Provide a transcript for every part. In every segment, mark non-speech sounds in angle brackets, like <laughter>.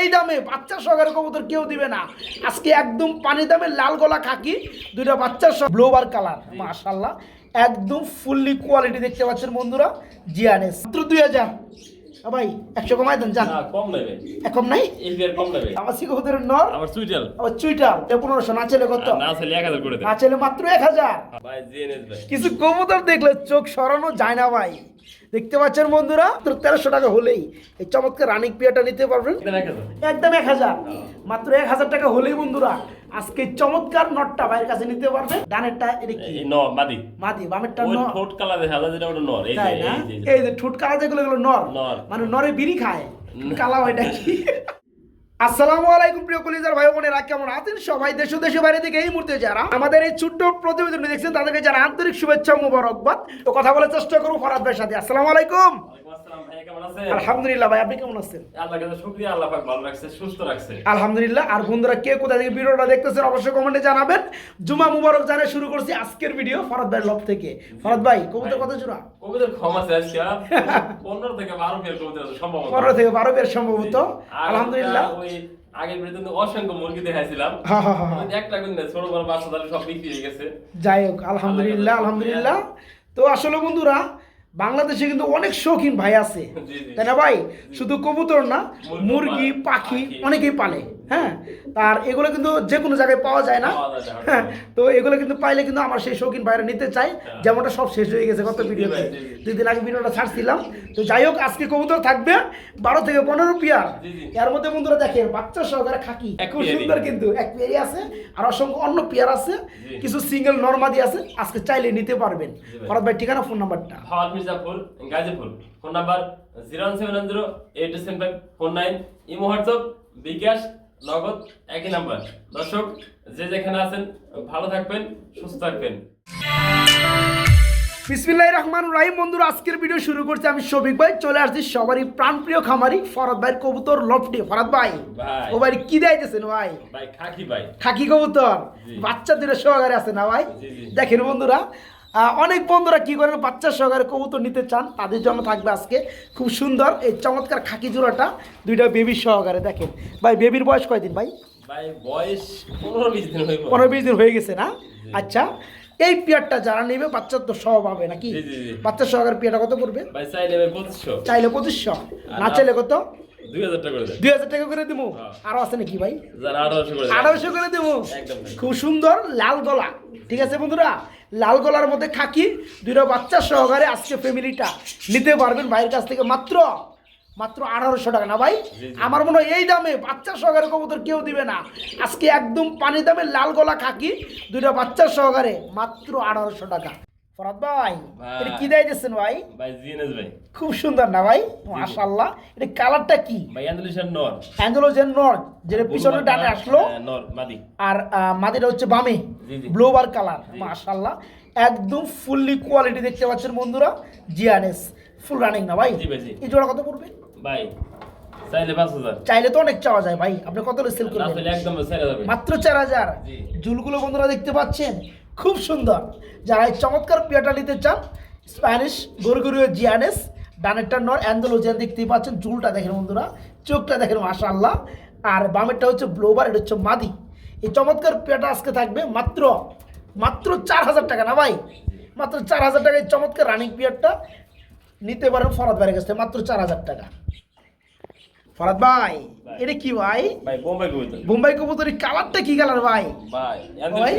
এই দামে বাচ্চা সহকারে কবুতর কেউ দিবে না। আজকে একদম পানি দামে লাল গলা খাকি দুইটা বাচ্চার সহ ব্লোবার কালার মাশাল্লাহ একদম ফুললি কোয়ালিটি দেখতে পাচ্ছেন বন্ধুরা জিয়ানেস মাত্র দুই হাজার। ভাই একশো কমাই দেন যান। না কম নেবে। এখন নাই? কম নেবে। আমার নর। আবার সুইটাল আবার চুইটাল। এটা পনেরোশো না ছেলে কত? না ছেলে এক হাজার করে না ছেলে মাত্র এক হাজার। কিছু কবুতর দেখলে চোখ সরানো যায় না ভাই। দেখতে পাচ্ছেন বন্ধুরা? তো তেরোশো টাকা হলেই। এই চমৎকার রানিক পিয়াটা নিতে পারবেন। একদম এক হাজার। মাত্র এক হাজার টাকা হলেই বন্ধুরা আজকে চমৎকার নটটা ভাইয়ের কাছে নিতে পারবে ডানেরটা এটা কি? ন মাদি। মাদি বামেরটা ন ঠোঁট কালা দেখা যায় যেটা ওটা নর। এই যে এই ঠোঁট কালা যেগুলো এগুলো নর। নর। মানে নরে বিড়ি খায়। কালা ওইটা কি? আসসালামু আলাইকুম প্রিয় কলিজার ভাই বোনেরা, কেমন আছেন সবাই? দেশ দেশের বাইরে থেকে এই মুহূর্তে যারা আমাদের এই ছোট্ট প্রতিবেদন দেখছেন, তাদেরকে যারা আন্তরিক শুভেচ্ছা মুবারকবাদ। তো কথা বলার চেষ্টা করব ফরাদ ভাইয়ের সাথে। আসসালামু আলাইকুম। আলহামদুলিল্লাহ ভাই আপনি কেমন আছেন? আল্লাহ কাছে শুকরিয়া আল্লাহ পাক ভালো রাখছে সুস্থ রাখছে। আলহামদুলিল্লাহ আর বন্ধুরা কে কোথা থেকে ভিডিওটা দেখতেছেন অবশ্যই কমেন্টে জানাবেন। জুমা মুবারক জানিয়ে শুরু করছি আজকের ভিডিও ফরাদ ভাইয়ের লব থেকে। ফরাদ ভাই কবুতর কত জোড়া? কবিতার ক্ষমা আছে আজকে পনেরো থেকে বারো ফের কবিতা আছে সম্ভব পনেরো থেকে বারো বের সম্ভবত। আলহামদুলিল্লাহ। ওই আগের ভিডিওতে অসংখ্য মুরগি দেখাইছিলাম। ওই একটা কিন্তু ছোট বড় বাচ্চা সব বিক্রি হয়ে গেছে। যাই হোক আলহামদুলিল্লাহ। আলহামদুলিল্লাহ। তো আসলে বন্ধুরা বাংলাদেশে কিন্তু অনেক শৌখিন ভাই আছে। তাই না ভাই শুধু কবুতর না মুরগি, পাখি। অনেকেই পালে হ্যাঁ? আর এগুলো কিন্তু যে কোনো জায়গায় পাওয়া যায় না। না, হ্যাঁ তো এগুলো কিন্তু পাইলে কিন্তু আমার সেই শৌখিন ভাইরা নিতে চাই হ্যাঁ। যেমনটা সব শেষ হয়ে গেছে গত ভিডিওতে। দুই দিন আগে ভিডিওটা ছাড়ছিলাম। তো যাই হোক আজকে কবুতর থাকবে বারো থেকে পনেরো পিয়ার। এর মধ্যে বন্ধুরা দেখেন বাচ্চা সহকারে খাকি। খুব সুন্দর কিন্তু এক পেয়ারি আছে। আর অসংখ্য অন্য পেয়ার আছে। কিছু সিঙ্গেল নর্মাদি আছে। আজকে চাইলে নিতে পারবেন। জি ভাই। ঠিকানা ফোন নাম্বারটা হাওয়াত Mirzapur Gazipur. Phone number zero seven zero eight seven five four nine imo WhatsApp bKash Nagad একই নাম্বার। দর্শক যে যেখানে আছেন ভালো থাকবেন সুস্থ থাকবেন। বিসমিল্লাহ রহমান রাহিম। বন্ধুরা আজকের ভিডিও শুরু করছি আমি শফিক ভাই। চলে আসছি সবারই প্রাণপ্রিয় খামারি ফরাদ ভাইয়ের কবুতর লফটি। ফরাদ ভাই। ও ভাই কি দেখাইতেছেন ভাই? ভাই খাকি ভাই। খাকি কবুতর। বাচ্চা দুটো সহকারে আছে না ভাই। দেখেন বন্ধুরা অনেক বন্ধুরা কি করেন বাচ্চা সহকারে কবুতর নিতে চান তাদের জন্য থাকবে আজকে খুব সুন্দর এই চমৎকার খাকি জোড়াটা দুইটা বেবির সহকারে দেখেন। ভাই বেবির বয়স কয়দিন ভাই? ভাই বয়স পনেরো বিশ দিন পনেরো বিশ দিন হয়ে গেছে না? আচ্ছা এই পিয়ারটা যারা নেবে বাচ্চার তো সহ পাবে নাকি? জি, জি, জি। বাচ্চা সহকারে পিয়ারটা কত পড়বে? চাইলে পঁচিশশো। চাইলে না চাইলে কত? দুই হাজার টাকা করে দেবো। হ্যাঁ। আরও আছে নাকি ভাই? আঠারোশো করে দেবো? খুব সুন্দর লাল গলা। ঠিক আছে বন্ধুরা? লাল গলার মধ্যে খাকি বাচ্চা সহকারে আজকে ফ্যামিলিটা নিতে পারবেন ভাইয়ের কাছ থেকে মাত্র মাত্র আঠারোশো টাকা। না ভাই। আমার মনে হয় এই দামে বাচ্চা সহকারে কবুতর কেউ দিবে না। আজকে একদম পানি দামে লাল গলা খাকি দুইটা বাচ্চা সহকারে মাত্র আঠারোশো টাকা। ফরাদ ভাই ভাই। এটা কি দেয় দিচ্ছেন ভাই? ভাই জিএনএস ভাই। খুব সুন্দর না ভাই? এটা কালারটা কি? ভাই নর। যেটা পিছনে ডানে আসলো। হ্যাঁ, নর মাদি। আর মাদিটা হচ্ছে বামে। ব্লোবার কালার একদম ফুললি কোয়ালিটি দেখতে পাচ্ছেন বন্ধুরা জিআরএস ফুল রানিং না ভাই। এই জোড়া কত পড়বে? ভাই চাইলে পাঁচ হাজার। চাইলে তো অনেক চাওয়া যায় ভাই আপনি কত সেল করবেন? একদম মাত্র চার হাজার। জুলগুলো বন্ধুরা দেখতে পাচ্ছেন? খুব সুন্দর। যারা এই চমৎকার পেয়াটা নিতে চান স্প্যানিশ গরুগরুয় জিয়ানেস ডানেরটা নর অ্যান্ডোলোজিয়ান দেখতেই পাচ্ছেন। জুলটা দেখেন বন্ধুরা চোখটা দেখেন মাশাআল্লাহ। আর বামেরটা হচ্ছে ব্লোবার এটা হচ্ছে মাদি। এই চমৎকার পেয়াটা আজকে থাকবে মাত্র মাত্র চার হাজার টাকা না ভাই? মাত্র চার হাজার টাকা এই চমৎকার রানিং পিয়ারটা। নিতে পারেন ফরাদ ভাইয়ের কাছ মাত্র চার হাজার টাকা। ফরাদ ভাই এটা কি ভাই? বোম্বাই কবিতা বোম্বাই কবুতরি কালারটা কি কালার ভাই? ভাই ভাই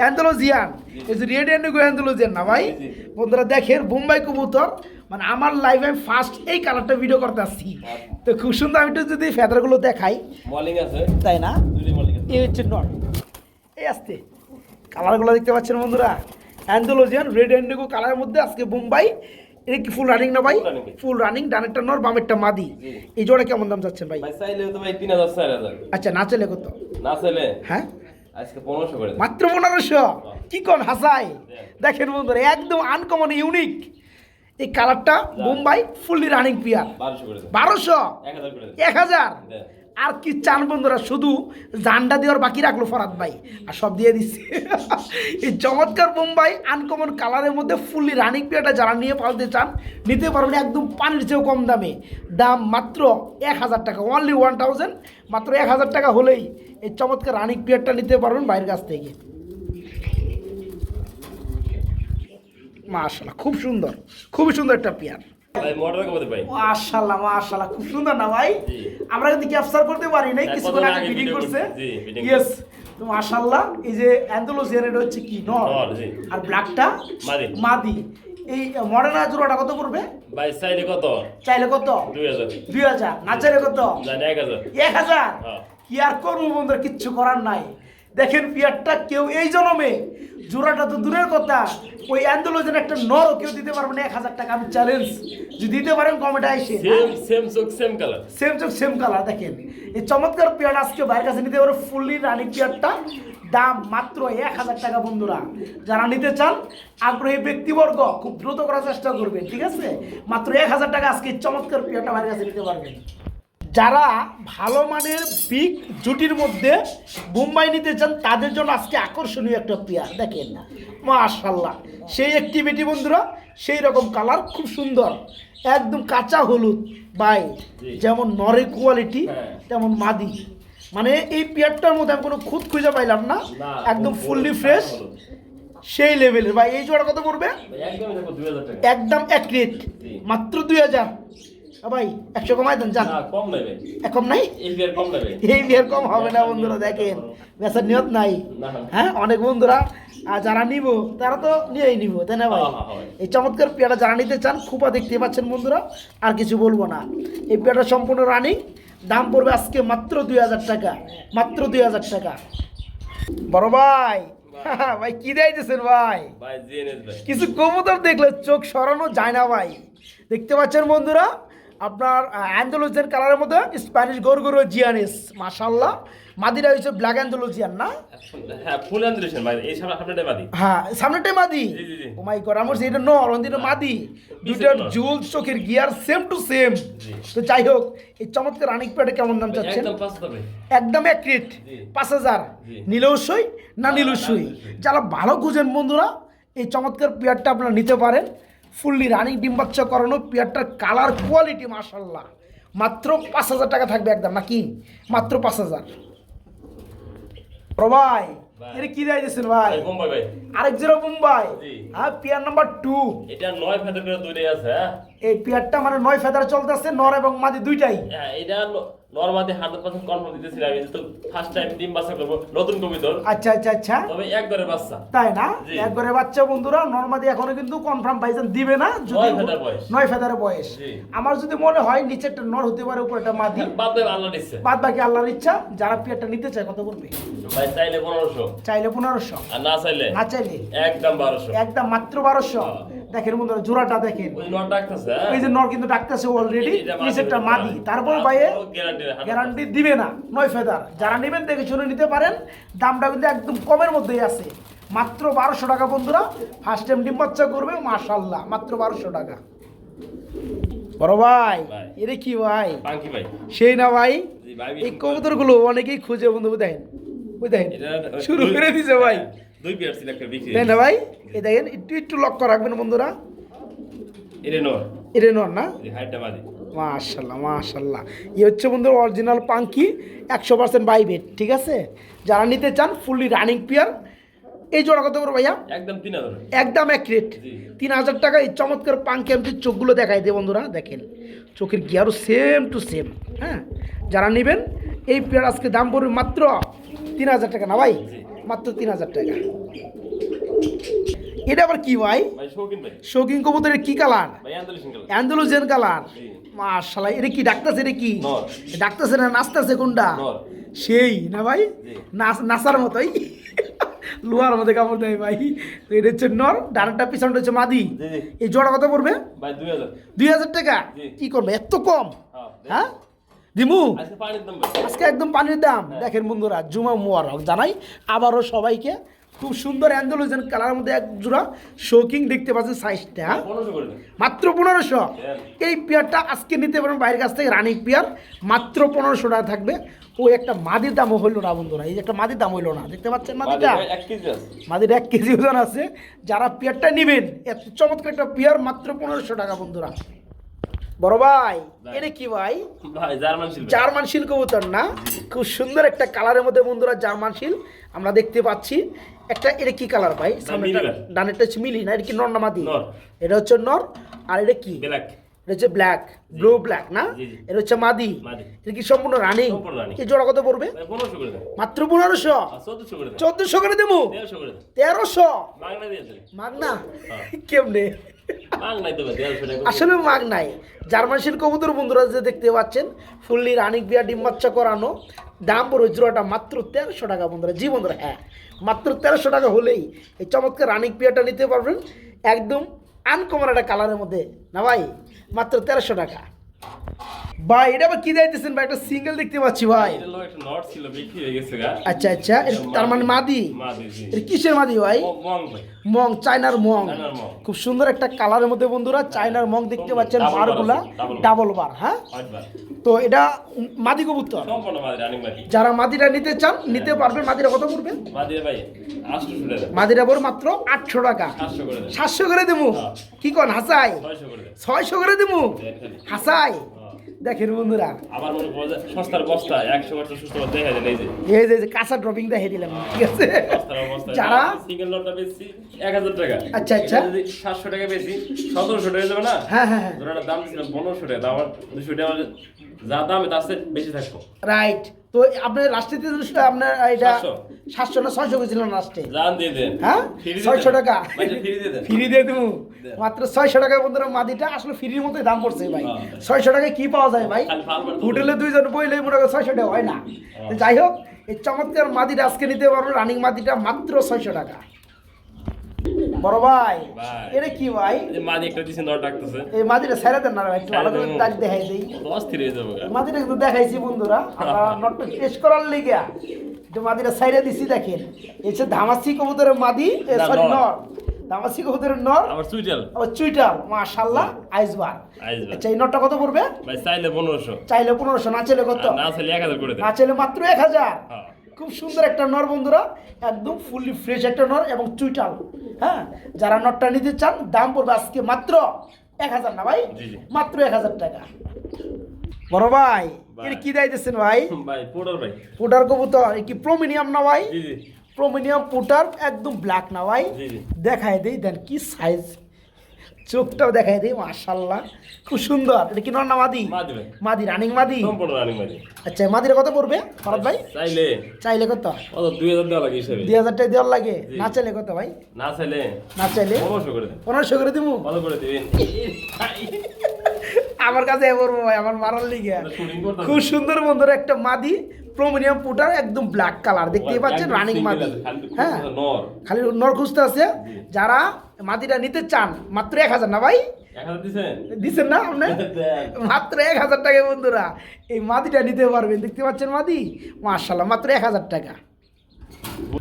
অ্যান্থোলজিয়ান রেড অ্যান্ড অ্যান্থোলজিয়ান না ভাই। বন্ধুরা দেখেন বোম্বাই কবুতর মানে আমার লাইফে আমি ফার্স্ট এই কালারটা ভিডিও করতে আসছি। তো খুব সুন্দর আমি একটু যদি ফেদারগুলো দেখাই। আছে। তাই না? এই হচ্ছে নট এই আসতে। কালারগুলো দেখতে পাচ্ছেন বন্ধুরা। অ্যান্থোলজিয়ান রেড অ্যান্ডিগো কালারের মধ্যে আজকে বোম্বাই এটা কি ফুল রানিং না ভাই? ফুল রানিং ডানেরটা নর বামেরটা মাদি। এই জোড়া কেমন দাম যাচ্ছেন ভাই? ভাই চাইলে তো ভাই তিন হাজার চার হাজার। আচ্ছা না চলে কত? না চাইলে? হ্যাঁ? আজকে পনেরোশো করে মাত্র পনেরোশো? কি কোন হাসাই? দেখেন বন্ধুরা একদম আনকমন ইউনিক এই কালারটা মুম্বাই ফুললি রানিং পিয়ার বারোশো বারোশো? এক হাজার আর কি চান বন্ধুরা? শুধু জান্ডা দেওয়ার বাকি রাখল ফরাত ভাই। আর সব দিয়ে দিচ্ছে এই চমৎকার বোম্বাই আনকমন কালারের মধ্যে ফুললি রানিং পেয়ারটা যারা নিয়ে পালতে চান, নিতে পারবেন একদম পানির চেয়েও কম দামে। দাম মাত্র এক হাজার টাকা অনলি ওয়ান থাউজেন্ড মাত্র এক হাজার টাকা হলেই এই চমৎকার রানিং পেয়ারটা নিতে পারবেন বাইরের কাছ থেকে। মাশাল্লাহ খুব সুন্দর, খুবই সুন্দর একটা পেয়ার ভাই মোটর কবে ভাই? মাশাল্লাহ মাশাল্লাহ খুব সুন্দর না ভাই? আমরা কিন্তু ক্যাপচার করতে পারি নাই হ্যাঁ, কিছুক্ষণ আগে করছে। ইয়েস তো এই যে এটা হচ্ছে কি? নর আর ব্ল্যাকটা মাদি। মাদি। এই মডার্না জোড়াটা কত পড়বে? ভাই চাইলে কত? কত? না কত? জানি। কি আর করব বন্ধুরা কিচ্ছু করার নাই। দেখেন পিয়ারটা কেউ এই জন্মে জোড়াটা তো দূরের কথা ওই অ্যান্ডোলোজেন একটা নরও কেউ দিতে পারবে না এক হাজার টাকা। আমি চ্যালেঞ্জ যদি দিতে পারেন কমেন্টে আইসে সেম সেম চোখ সেম কালার সেম চোখ সেম কালার দেখেন। এই চমৎকার পেয়ার আজকে বাইরের কাছে নিতে পারো ফুললি রানিং পেয়ারটা। দাম মাত্র এক হাজার টাকা বন্ধুরা। যারা নিতে চান আগ্রহী ব্যক্তিবর্গ খুব দ্রুত করার চেষ্টা করবেন ঠিক আছে? মাত্র এক হাজার টাকা আজকে চমৎকার পেয়ারটা বাইরের কাছে নিতে পারবেন। যারা ভালো মানের বিগ জুটির মধ্যে মুম্বাই নিতে চান তাদের জন্য আজকে আকর্ষণীয় একটা পেয়ার। দেখেন না। মাশাল্লাহ সেই অ্যাক্টিভিটি বন্ধুরা সেই রকম কালার খুব সুন্দর। একদম কাঁচা হলুদ। বাই যেমন নরের কোয়ালিটি হ্যাঁ। তেমন মাদি। মানে এই পেয়ারটার মধ্যে আমি কোনো খুঁত খুঁজে পাইলাম না। একদম ফুললি ফ্রেশ সেই লেভেলের ভাই এই জোড়া কত পড়বে? টাকা। একদম এক রেট মাত্র দুই হাজার। ভাই একশো কমাই দেন যান। কম নেবে। এখন নাই? এই বিয়ার কম নেবে। <laughs> এই বিয়ের কম হবে না বন্ধুরা দেখেন। বেচার নিয়ত নাই। হ্যাঁ অনেক বন্ধুরা আহ, যারা নিব তারা তো নিয়েই নিব তাই না ভাই। এই চমৎকার পেয়ারা যারা নিতে চান খুপা দেখতে পাচ্ছেন বন্ধুরা আর কিছু বলব না। এই পেয়ারা সম্পূর্ণ রানিং দাম পড়বে আজকে মাত্র দুই হাজার টাকা মাত্র দুই হাজার টাকা। বড় ভাই ভাই। <laughs> কি ভাই? ভাই। কিছু কবুতর দেখলে চোখ সরানো যায় না ভাই। দেখতে পাচ্ছেন বন্ধুরা আপনার অ্যান্ডোলজিয়ান কালারের মধ্যে স্প্যানিশ গরগরো জিয়ানিস মাশাল্লাহ মাদিরা হয়েছে ব্ল্যাক অ্যান্ডোলজিয়ান না? হ্যাঁ ফুল আন্দোলন ভাই এই সামনে আপনাদের বাদি হ্যাঁ সামনেটাই মাদি। ও মাই গড আমার এটা নর অন্দিনে মাদি। দুইটার জুল চোখের গিয়ার সেম টু সেম। তো যাই হোক এই চমৎকার রানিক প্যাডে কেমন দাম চাচ্ছেন? একদম পাঁচ হবে একদম এক রেট। পাঁচ হাজার। নিলেও সই না নিলেও সই। যারা ভালো খুঁজেন বন্ধুরা এই চমৎকার পেয়ারটা আপনারা নিতে পারেন। ফুললি রানিং ডিম বাচ্চা করানো পেয়ারটার কালার কোয়ালিটি মাশাল্লাহ মাত্র পাঁচ হাজার টাকা থাকবে একদম নাকি? মাত্র পাঁচ হাজার। ভাই। এটা কি দিয়েছেন ভাই? ভাই বোম্বাই আরেক জিরো মুম্বাই হ্যাঁ পেয়ার নাম্বার টু। এটা নয় ফেদার করে দুইটাই আছে হ্যাঁ? এই পেয়ারটা মানে নয় ফেদার চলতেছে নর এবং মাদি দুইটাই। হ্যাঁ, এটা নর্মালি হান্ড্রেড পার্সেন্ট কনফার্ম দিতেছিলাম আমি তো ফার্স্ট টাইম ডিম বাচ্চা করব নতুন কবিতর। আচ্ছা আচ্ছা আচ্ছা। তবে এক দরের বাচ্চা। তাই না। একবারে বাচ্চা বন্ধুরা নর্মাদি এখনও কিন্তু কনফার্ম পাইছেন দিবে না যদি নয় ফেদার বয়স। নয় ফেদারের বয়স। আমার যদি মনে হয় নিচেরটা নর হতে পারে উপরেটা মাদি। বাদ দেবে আল্লাহ দিচ্ছে বাদ বাকি আল্লাহর ইচ্ছা যারা পেয়ারটা নিতে চায় কত করবে? ভাই চাইলে পনেরোশো। চাইলে পনেরোশো। আর না চাইলে না চাইলে? একদম বারোশো। একদম মাত্র বারোশো। দেখেন বন্ধুরা জোড়াটা দেখেন। ওই এই যে নর কিন্তু ডাকতেছে অলরেডি নিচেরটা মাদি। তারপর বাইরে গ্যারান্টি দিবে না নয় ফেদার। যারা নেবেন দেখে শুনে নিতে পারেন দামটা কিন্তু একদম কমের মধ্যেই আছে। মাত্র বারোশো টাকা বন্ধুরা ফার্স্ট টাইম ডিম বাচ্চা করবে মাশাল্লাহ মাত্র বারোশো টাকা। বড় ভাই এরে কি ভাই? সেই না ভাই? এই কবুতরগুলো অনেকেই খুঁজে বন্ধু দেখেন। ওই দেখেন শুরু করে দিছে ভাই। হ্যাঁ, দুই পেয়ার সিলেক্ট করে বিক্রি। তাই না ভাই এই দেখেন একটু একটু লক্ষ্য রাখবেন বন্ধুরা। না? মাশাল্লাহ মাশাল্লাহ। এই হচ্ছে বন্ধু অরিজিনাল পাঙ্কি একশো পার্সেন্ট বাইবেট ঠিক আছে? যারা নিতে চান ফুললি রানিং পিয়ার এই জোড়া কত করে ভাইয়া? একদম তিন হাজার। একদম তিন হাজার টাকা এই চমৎকার পাঙ্কি আমি চোখগুলো দেখাই দিই বন্ধুরা দেখেন। চোখের গিয়ারও সেম টু সেম হ্যাঁ? যারা নেবেন এই পেয়ার আজকে দাম পড়বে মাত্র তিন হাজার টাকা না ভাই। মাত্র তিন হাজার টাকা। এটা আবার কি ভাই? শৌখিন কবুতরের কি কালার? আন্দোলন কালার। মাশাল্লাহ এটা কি ডাকতেছে এটা কি। ডাকতেছে না নাচতেছে কোনটা? সেই না ভাই? নাচ নাচার মতোই। লোহার মধ্যে কাপড় দেয় ভাই। তো এটা হচ্ছে নর ডানাটা পিছনটা হচ্ছে মাদি। এই জোড়া কত পড়বে? দুই হাজার। টাকা। কি করবে? এত কম? হ্যাঁ? দিমু? আজকে দাম একদম পানির দাম। দেখেন বন্ধুরা জুমা মুবারক। জানাই আবারও সবাইকে খুব সুন্দর অ্যান্ডোলোজেন কালার মধ্যে এক জোড়া শোকিং দেখতে পাচ্ছেন সাইজটা দেন। মাত্র পনেরোশো। এই পেয়ারটা আজকে নিতে পারেন বাইরের কাছ থেকে রানিং পেয়ার। মাত্র পনেরোশো টাকা থাকবে। ও একটা মাদির দামও হইল না বন্ধুরা এই একটা মাদির দাম হইল না। দেখতে পাচ্ছেন মাদিটা মাদির এক কেজি ওজন আছে। যারা পেয়ারটা নেবেন এত চমৎকার একটা পেয়ার মাত্র পনেরোশো টাকা বন্ধুরা। বড় ভাই। এটা কি ভাই? জার্মান শিল কবুতর না? খুব সুন্দর একটা কালারের মধ্যে বন্ধুরা জার্মান শিল আমরা দেখতে পাচ্ছি। একটা এটা কি কালার ভাই। ডানেরটা হচ্ছে মিলি না? এটা কি নর না মাদি? এটা হচ্ছে নর আর এটা কি? ব্ল্যাক। এটা হচ্ছে ব্ল্যাক ব্লু ব্ল্যাক না। এটা হচ্ছে মাদি। এটা কি সম্পূর্ণ রানিং। এই জোড়া কত পড়বে? মাত্র পনেরোশো? চোদ্দশো করে দেবো? তেরোশো মাগনা? হ্যাঁ। কেমনে? আসলে মাগ নাই। জার্মান শিল্প কবুতর বন্ধুরা যে দেখতে পাচ্ছেন ফুললি রানিক বিয়া ডিম বাচ্চা করানো দাম জোড়াটা মাত্র তেরোশো টাকা বন্ধুরা। জি বন্ধুরা হ্যাঁ মাত্র তেরোশো টাকা হলেই এই চমৎকার রানিক বিয়াটা নিতে পারবেন। একদম আনকমার একটা কালারের মধ্যে। না ভাই মাত্র তেরোশো টাকা। ভাই এটা আবার কি দিতেছেন ভাই? একটা সিঙ্গেল দেখতে পাচ্ছি ভাই। এটা লোক নট ছিল বিক্রি হয়ে গেছে গা। আচ্ছা আচ্ছা তার মানে মাদি। কিসের মাদি ভাই? মং চায়নার মং। খুব সুন্দর একটা কালারের মধ্যে বন্ধুরা চায়নার মং দেখতে পাচ্ছেন বারগুলা। ডাবল বার হ্যাঁ? তো এটা মাদি কবুতর। যারা মাদিটা নিতে চান নিতে পারবেন মাদিরা কত পড়বে? মাদিরা পড়বে মাত্র আটশো টাকা। সাতশো করে দেবো? হ্যাঁ। কি কন হাসাই? ছয়শো করে দেবো? হাসাই। দেখেন বন্ধুরা। আবার মনে পড়ে সস্তার বস্তা একশো বছর সুস্থ দেখা যায় এই যে। এই যে কাঁচা ড্রপিং দেখে দিলাম ঠিক আছে? সস্তার বস্তা যারা সিঙ্গেল লটটা বেশি এক হাজার টাকা। আচ্ছা, আচ্ছা। যদি সাতশো টাকা বেশি সতেরোশো টাকা যাবে না? হ্যাঁ হ্যাঁ হ্যাঁ। দাম ছিল 1500 টাকা দাম আমার দুশো টাকা যা দাম তার বেশি থাকব। রাইট তো আপনার লাস্টে আপনার এটা সাতশো। না ছয়শো গেছিল লাস্টে জান দিয়ে দেন। হ্যাঁ? ছয়শো টাকা। ফ্রি দিয়ে দেন। দেবো। মাত্র ছয়শো টাকায় বন্ধুরা মাদিটা আসলে ফ্রির মতোই দাম পড়ছে ভাই। হ্যাঁ। ছয়শো টাকায় কি পাওয়া যায় ভাই? হোটেলে দুইজন বইলে মনে করে ছয়শো টাকা হয় না। যাই হোক এই চমৎকার মাদিটা আজকে নিতে পারব রানিং মাদিটা মাত্র ছয়শো টাকা। বড় ভাই। এটা কি ভাই? মাদি একটা দিছে ডাকতেছে। এই মাদিটা ছেড়ে দেন না ভাই, একটু ভালো করে দাগ দেখাই দিই। অস্থির হয়ে যাব গা। মাদিটা কিন্তু দেখাইছি বন্ধুরা আমরা <laughs> নটটা টেস্ট করার লিগে। একটু মাদিটা সাইডে দিছি দেখেন। এসে ধামাসি কবুতরের মাদি সরি নর। ধামাসি কবুতরের নর আবার সুইটাল। আবার চুইটার মাশাল্লাহ আইসবার। আচ্ছা এই নটটা কত পড়বে? ভাই চাইলে পনেরোশো। চাইলে পনেরোশো না চাইলে কত? না চাইলে এক হাজার করে দেন। না চাইলে মাত্র এক হাজার। হ্যাঁ। খুব সুন্দর একটা নর বন্ধুরা একদম ফুললি ফ্রেশ একটা নর এবং চুইটাল। হ্যাঁ যারা নটটা নিতে চান দাম পড়বে আজকে মাত্র এক হাজার না ভাই। মাত্র এক হাজার টাকা। বড় ভাই। এটা কি দিতেছেন ভাই? <laughs> ভাই পোডার ভাই। পুটার কবুতর কি প্রোমিনিয়াম না ভাই? জি জি। প্রোমিনিয়াম পুটার একদম ব্ল্যাক না ভাই? জি, জি। দেখায় দেই দেন কি সাইজ চোখটাও দেখায় দেই মাশাল্লাহ খুব সুন্দর। এটা কি নর না মাদি? মাদি মাদি রানিং মাদি? আচ্ছা মাদিরা কত পড়বে ফরাদ ভাই? চাইলে। চাইলে কত? দুই হাজার দেওয়া লাগে হিসাবে। দুই হাজার টাকা দেওয়ার লাগে? না চাইলে কত ভাই? না চাইলে। না চাইলে? পনেরোশো করে পনেরোশো করে দিব কত করে দিবেন। আমার কাছে পড়ব ভাই আমার মারার লিগে। খুব সুন্দর বন্ধুরা একটা মাদি। প্রোমিনিয়াম পুটার একদম ব্ল্যাক কালার দেখতেই পাচ্ছেন রানিং মাদি হ্যাঁ। খালি নর খুঁজতে আছে। যারা মাদিটা নিতে চান মাত্র এক হাজার না ভাই? দিচ্ছেন না আপনি? <laughs> মাত্র এক হাজার টাকা বন্ধুরা। এই মাদিটা নিতে পারবেন দেখতে পাচ্ছেন মাদি মার্শাল্লাহ মাত্র এক হাজার টাকা।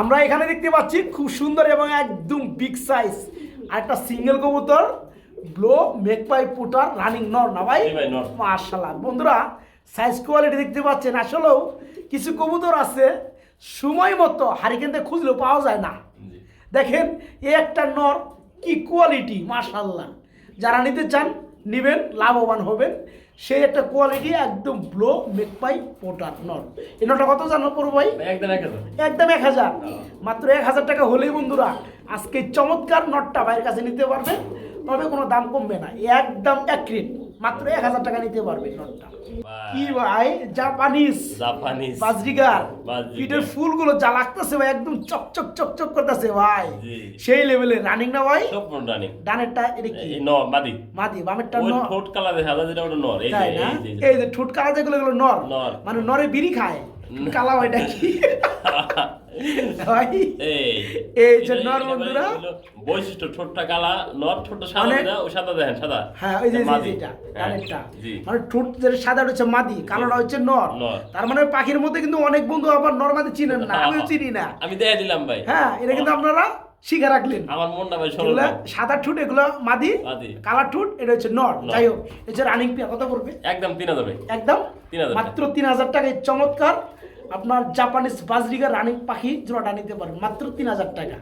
আমরা এখানে দেখতে পাচ্ছি খুব সুন্দর এবং একদম বিগ সাইজ আর একটা সিঙ্গেল কবুতর ব্লো মেকপাই পুটার রানিং নর না ভাই, মার্শাল্লাহ বন্ধুরা সাইজ কোয়ালিটি দেখতে পাচ্ছেন। আসলেও কিছু কবুতর আছে সময় মতো হারিকেনতে খুঁজলেও পাওয়া যায় না। দেখেন এই একটা নর কি কোয়ালিটি মাশাল্লাহ যারা নিতে চান নেবেন লাভবান হবেন। সেই একটা কোয়ালিটি একদম ব্লো মেকপাই পোটার নর। এই নটা কত জানো পড়ো ভাই? একদম এক হাজার। একদম এক হাজার। মাত্র এক হাজার টাকা হলেই বন্ধুরা আজকে চমৎকার নটটা ভাইয়ের কাছে নিতে পারবেন। তবে কোনো দাম কমবে না। একদম এক রেট মাত্র এক হাজার টাকা নিতে নটটা। কি ভাই জাপানিজ। জাপানিজ। বাজরিগার। পিঠের ফুলগুলো যা লাগতেছে ভাই একদম চকচক চকচক করতেছে ভাই। সেই লেভেলে রানিং না ভাই? সম্পূর্ণ রানিং ডানেরটা এটা কি? এই মাদি। মাদি বামেরটা নর। ঠোঁট কালা দেখা যায় যেটা ওটা নর। এই যে এই যে, ঠোঁট কালা যেগুলো এগুলো নর। নর। মানে নরে বিড়ি খায়। কালা ওইটা কি? <laughs> এই এই যে এটা- নর বন্ধুরা। বৈশিষ্ট্য ঠোঁটটা কালা নর ঠোঁটটা সাদা না ও সাদা দেখেন সাদা। হ্যাঁ ওই যে এটা হ্যাঁ, কানেরটা। মানে ঠোঁট যেটা সাদা হচ্ছে মাদি কালোটা হচ্ছে নর। তার মানে পাখির মধ্যে কিন্তু অনেক বন্ধু আবার নর মাদি চিনেন না আমিও চিনি না। আমি দেয়া দিলাম ভাই। হ্যাঁ এটা কিন্তু আপনারা শিখে রাখলেন। আমার মনটা ভাই সরল সাদা ঠুট এগুলো মাদি। কালার ঠুট এটা হচ্ছে নর। যাই হোক এটা রানিং পেয়ার কত পড়বে? একদম তিন হাজার একদম? 3000 মাত্র তিন হাজার টাকায় চমৎকার। আপনার জাপানিজ বাজরিগা রানিং পাখি জোড়াটা নিতে পারেন মাত্র তিন হাজার টাকা।